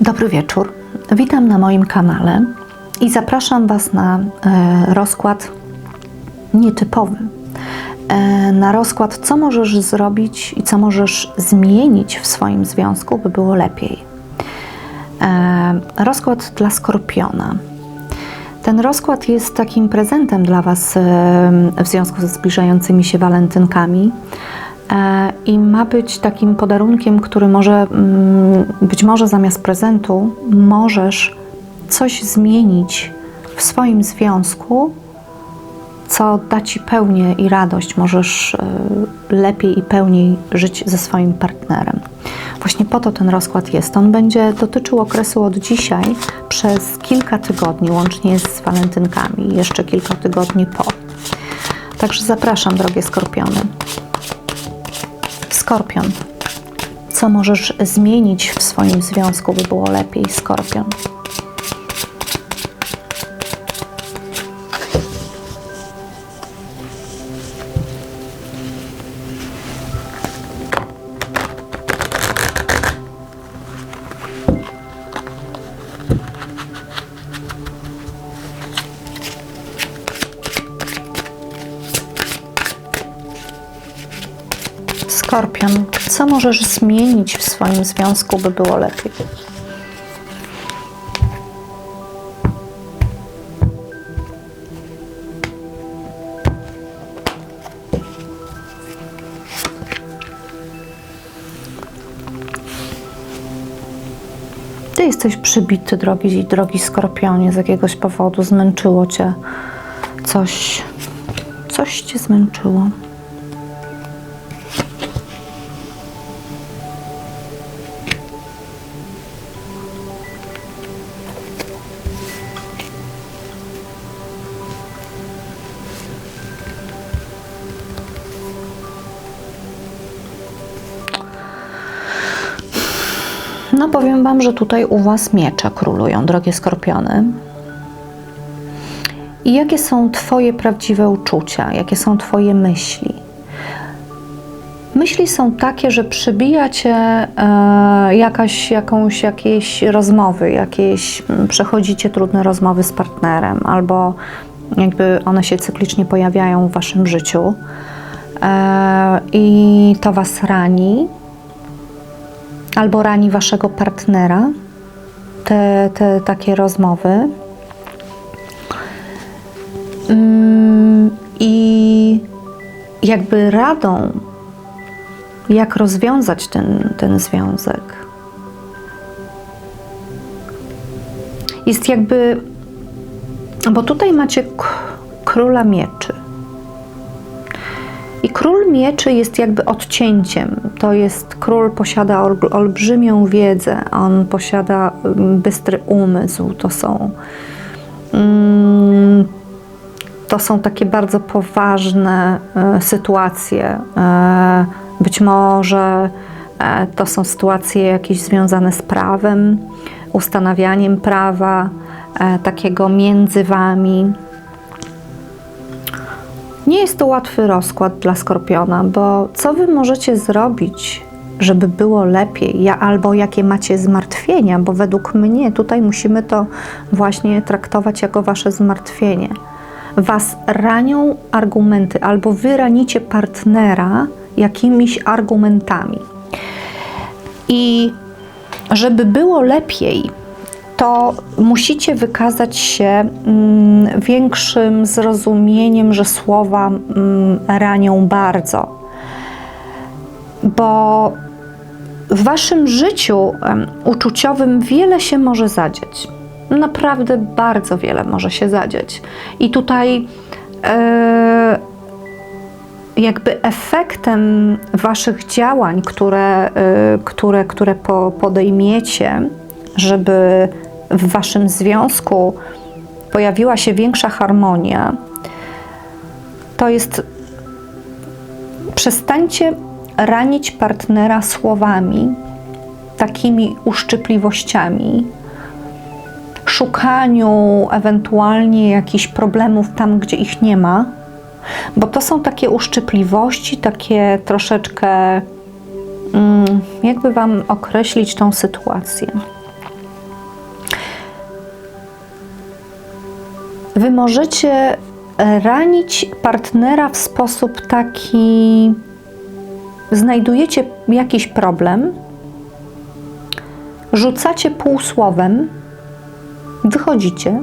Dobry wieczór. Witam na moim kanale i zapraszam Was na e, rozkład nietypowy. E, na rozkład, co możesz zrobić i co możesz zmienić w swoim związku, by było lepiej. E, rozkład dla skorpiona. Ten rozkład jest takim prezentem dla Was w związku ze zbliżającymi się walentynkami i ma być takim podarunkiem, który może, mm, być może zamiast prezentu, możesz coś zmienić w swoim związku, co da Ci pełnię i radość. Możesz e, lepiej i pełniej żyć ze swoim partnerem. Właśnie po to ten rozkład jest. On będzie dotyczył okresu od dzisiaj przez kilka tygodni, łącznie z walentynkami, jeszcze kilka tygodni po. Także zapraszam, drogie skorpiony. Skorpion. Co możesz zmienić w swoim związku, by było lepiej, skorpion? Skorpion, co możesz zmienić w swoim związku, by było lepiej? Ty jesteś przybity, drogi, drogi skorpionie, z jakiegoś powodu zmęczyło cię coś. Coś cię zmęczyło. No powiem Wam, że tutaj u Was miecze królują, drogie skorpiony. I jakie są Twoje prawdziwe uczucia? Jakie są Twoje myśli? Myśli są takie, że przybija Cię e, jakaś, jakąś, jakieś rozmowy, jakieś, m, przechodzicie trudne rozmowy z partnerem, albo jakby one się cyklicznie pojawiają w Waszym życiu e, i to Was rani, albo rani waszego partnera, te, te takie rozmowy. Mm, I jakby radą, jak rozwiązać ten, ten związek, jest jakby, bo tutaj macie króla mieczy. I król mieczy jest jakby odcięciem. To jest król posiada ol, olbrzymią wiedzę, on posiada mm, bystry umysł. To są mm, to są takie bardzo poważne e, sytuacje. E, być może e, to są sytuacje jakieś związane z prawem, ustanawianiem prawa, e, takiego między wami. Nie jest to łatwy rozkład dla skorpiona, bo co wy możecie zrobić, żeby było lepiej, ja, albo jakie macie zmartwienia, bo według mnie tutaj musimy to właśnie traktować jako wasze zmartwienie. Was ranią argumenty, albo wy ranicie partnera jakimiś argumentami. I żeby było lepiej, to musicie wykazać się mm, większym zrozumieniem, że słowa mm, ranią bardzo. Bo w waszym życiu uczuciowym wiele się może zadzieć. Naprawdę bardzo wiele może się zadzieć. I tutaj e, jakby efektem waszych działań, które, y, które, które po, podejmiecie, żeby w waszym związku pojawiła się większa harmonia, to jest przestańcie ranić partnera słowami, takimi uszczypliwościami, szukaniu ewentualnie jakichś problemów tam, gdzie ich nie ma, bo to są takie uszczypliwości, takie troszeczkę, mm, jakby Wam określić tą sytuację. Wy możecie e, ranić partnera w sposób taki. Znajdujecie jakiś problem, rzucacie półsłowem, wychodzicie,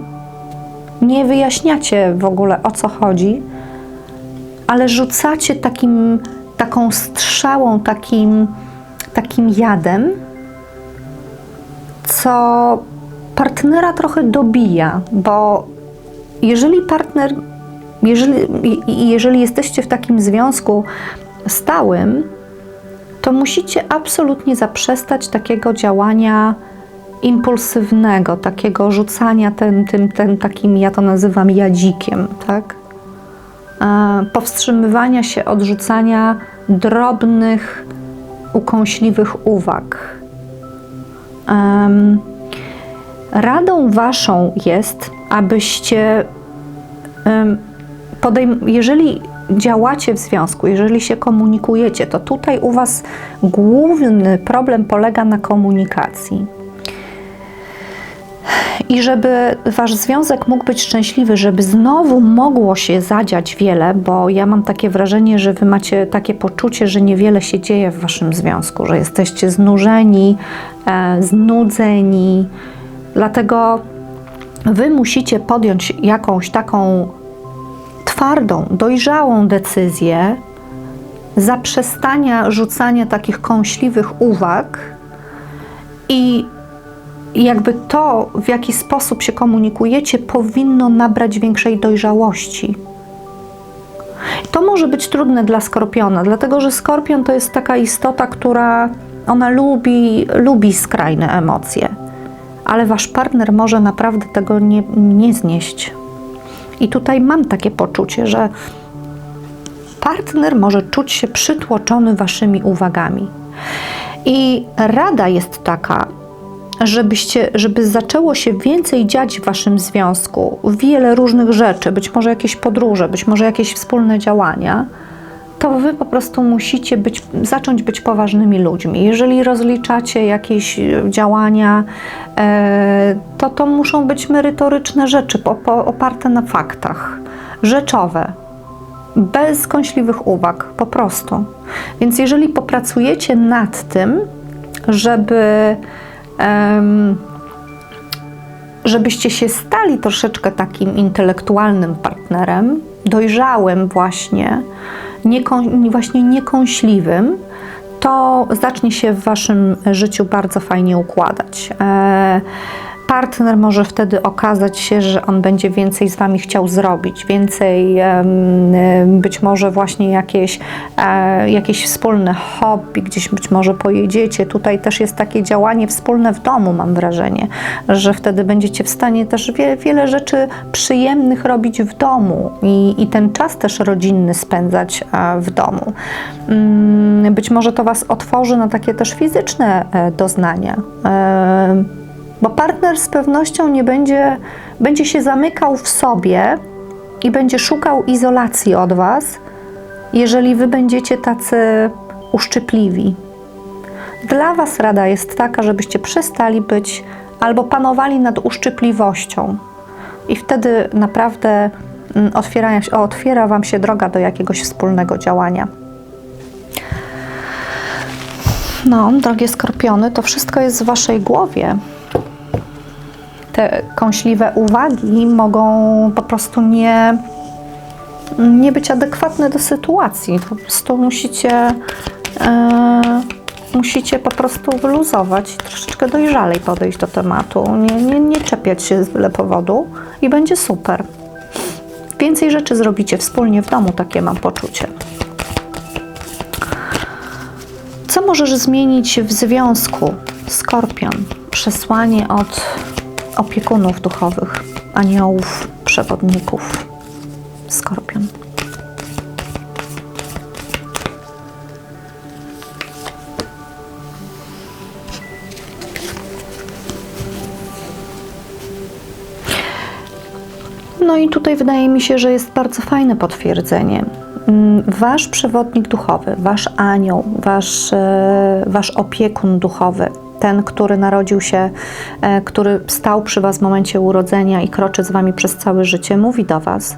nie wyjaśniacie w ogóle o co chodzi, ale rzucacie takim, taką strzałą, takim, takim jadem, co partnera trochę dobija, bo jeżeli partner, jeżeli, jeżeli jesteście w takim związku stałym, to musicie absolutnie zaprzestać takiego działania impulsywnego, takiego rzucania tym, tym, tym takim, ja to nazywam jadzikiem, tak? E, Powstrzymywania się od rzucania drobnych, ukąśliwych uwag. Em, Radą waszą jest, abyście, podejm- jeżeli działacie w związku, jeżeli się komunikujecie, to tutaj u was główny problem polega na komunikacji. I żeby wasz związek mógł być szczęśliwy, żeby znowu mogło się zadziać wiele, bo ja mam takie wrażenie, że wy macie takie poczucie, że niewiele się dzieje w waszym związku, że jesteście znużeni, e, znudzeni. Dlatego wy musicie podjąć jakąś taką twardą, dojrzałą decyzję zaprzestania rzucania takich kąśliwych uwag i jakby to, w jaki sposób się komunikujecie, powinno nabrać większej dojrzałości. To może być trudne dla skorpiona, dlatego że skorpion to jest taka istota, która ona lubi, lubi skrajne emocje, ale wasz partner może naprawdę tego nie, nie znieść. I tutaj mam takie poczucie, że partner może czuć się przytłoczony waszymi uwagami. I rada jest taka, żebyście, żeby zaczęło się więcej dziać w waszym związku, wiele różnych rzeczy, być może jakieś podróże, być może jakieś wspólne działania, to wy po prostu musicie być, zacząć być poważnymi ludźmi. Jeżeli rozliczacie jakieś e, działania, e, to to muszą być merytoryczne rzeczy, oparte na faktach, rzeczowe, bez kąśliwych uwag, po prostu. Więc jeżeli popracujecie nad tym, żeby żebyście się stali troszeczkę takim intelektualnym partnerem, dojrzałym właśnie, właśnie niekąśliwym, to zacznie się w waszym życiu bardzo fajnie układać. E, partner może wtedy okazać się, że on będzie więcej z wami chciał zrobić, więcej być może właśnie jakieś, e, jakieś wspólne hobby, gdzieś być może pojedziecie. Tutaj też jest takie działanie wspólne w domu, mam wrażenie, że wtedy będziecie w stanie też wie, wiele rzeczy przyjemnych robić w domu i, i ten czas też rodzinny spędzać e, w domu. Mm, Być może to Was otworzy na takie też fizyczne e, doznania. Bo partner z pewnością nie będzie, będzie się zamykał w sobie i będzie szukał izolacji od Was, jeżeli Wy będziecie tacy uszczypliwi. Dla Was rada jest taka, żebyście przestali być albo panowali nad uszczypliwością. I wtedy naprawdę mm, otwiera, otwiera Wam się droga do jakiegoś wspólnego działania. No, drogie skorpiony, to wszystko jest w Waszej głowie te kąśliwe uwagi mogą po prostu nie, nie być adekwatne do sytuacji. Po prostu musicie, e, musicie po prostu wyluzować troszeczkę dojrzalej podejść do tematu. Nie, nie, nie czepiać się z byle powodu i będzie super. Więcej rzeczy zrobicie wspólnie w domu, takie mam poczucie. Co możesz zmienić w związku? Skorpion. Przesłanie od opiekunów duchowych, aniołów, przewodników. Skorpion. No i tutaj wydaje mi się, że jest bardzo fajne potwierdzenie. Mm, Wasz przewodnik duchowy, wasz anioł, wasz, e, wasz opiekun duchowy ten, który narodził się, e, który stał przy Was w momencie urodzenia i kroczy z Wami przez całe życie, mówi do Was,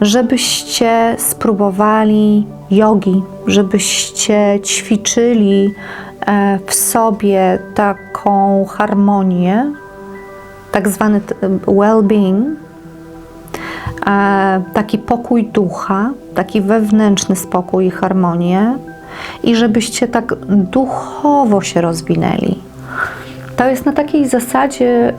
żebyście spróbowali jogi, żebyście ćwiczyli e, w sobie taką harmonię, tak zwany well-being, e, taki pokój ducha, taki wewnętrzny spokój i harmonię, i żebyście tak duchowo się rozwinęli. To jest na takiej zasadzie,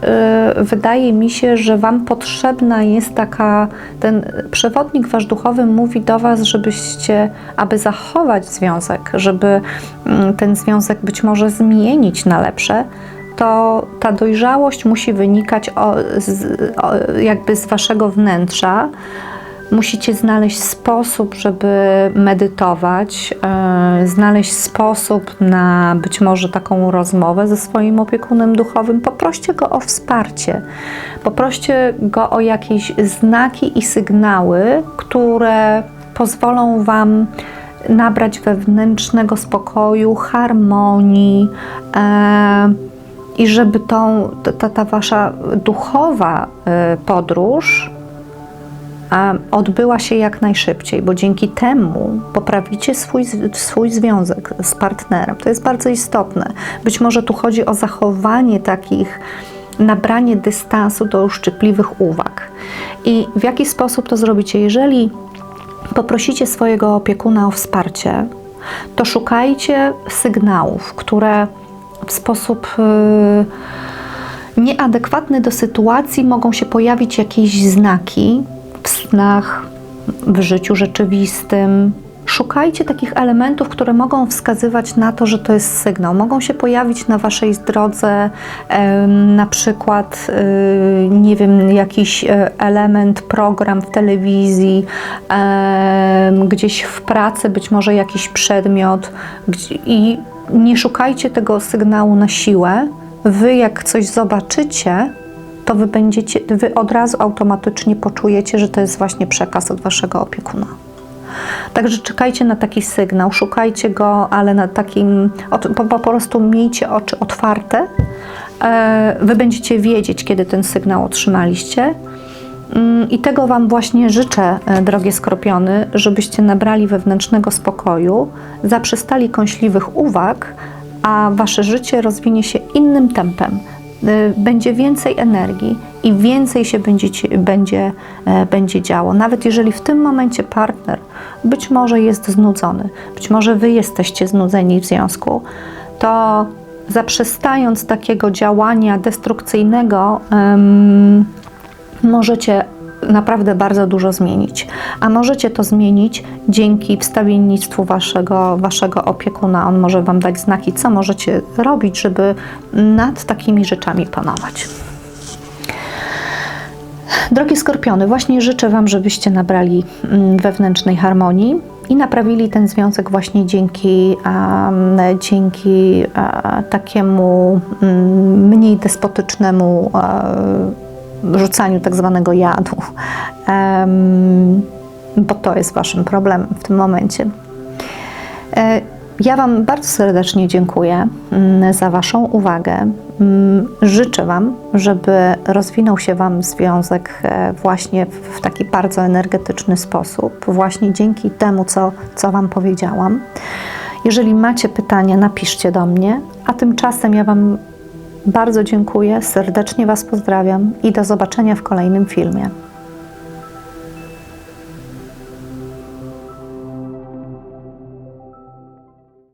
y, wydaje mi się, że Wam potrzebna jest taka, ten przewodnik Wasz duchowy mówi do Was, żebyście, aby zachować związek, żeby mm, ten związek być może zmienić na lepsze, to ta dojrzałość musi wynikać o, z, o, jakby z Waszego wnętrza. Musicie znaleźć sposób, żeby medytować, e, znaleźć sposób na być może taką rozmowę ze swoim opiekunem duchowym. Poproście go o wsparcie, poproście go o jakieś znaki i sygnały, które pozwolą Wam nabrać wewnętrznego spokoju, harmonii. E, i żeby tą, ta, ta wasza duchowa e, podróż odbyła się jak najszybciej, bo dzięki temu poprawicie swój, swój związek z partnerem. To jest bardzo istotne. Być może tu chodzi o zachowanie takich, nabranie dystansu do uszczypliwych uwag. I w jaki sposób to zrobicie? Jeżeli poprosicie swojego opiekuna o wsparcie, to szukajcie sygnałów, które w sposób y, nieadekwatny do sytuacji mogą się pojawić jakieś znaki w snach, w życiu rzeczywistym. Szukajcie takich elementów, które mogą wskazywać na to, że to jest sygnał. Mogą się pojawić na Waszej drodze, na przykład, y, nie wiem, jakiś e, element, program w telewizji, gdzieś w pracy, być może jakiś przedmiot i nie szukajcie tego sygnału na siłę. Wy, jak coś zobaczycie, to wy będziecie, wy od razu automatycznie poczujecie, że to jest właśnie przekaz od waszego opiekuna. Także czekajcie na taki sygnał, szukajcie go, ale na takim, po, po prostu miejcie oczy otwarte. E, Wy będziecie wiedzieć, kiedy ten sygnał otrzymaliście. Mm, I tego Wam właśnie życzę, e, drogie skorpiony, żebyście nabrali wewnętrznego spokoju, zaprzestali kąśliwych uwag, a Wasze życie rozwinie się innym tempem. Y, Będzie więcej energii i więcej się będziecie, będzie, e, będzie działo. Nawet jeżeli w tym momencie partner być może jest znudzony, być może Wy jesteście znudzeni w związku, to zaprzestając takiego działania destrukcyjnego, em, możecie naprawdę bardzo dużo zmienić. A możecie to zmienić dzięki wstawiennictwu waszego, waszego opiekuna. On może Wam dać znaki, co możecie robić, żeby nad takimi rzeczami panować. Drogie skorpiony, właśnie życzę Wam, żebyście nabrali mm, wewnętrznej harmonii i naprawili ten związek właśnie dzięki, dzięki e, takiemu mm, mniej despotycznemu e, rzucaniu tak zwanego jadu, Em, bo to jest Waszym problemem w tym momencie. E, Ja Wam bardzo serdecznie dziękuję mm, za Waszą uwagę. Mm, Życzę Wam, żeby rozwinął się Wam związek e, właśnie w taki bardzo energetyczny sposób, właśnie dzięki temu, co, co Wam powiedziałam. Jeżeli macie pytania, napiszcie do mnie, a tymczasem ja Wam bardzo dziękuję, serdecznie Was pozdrawiam i do zobaczenia w kolejnym filmie.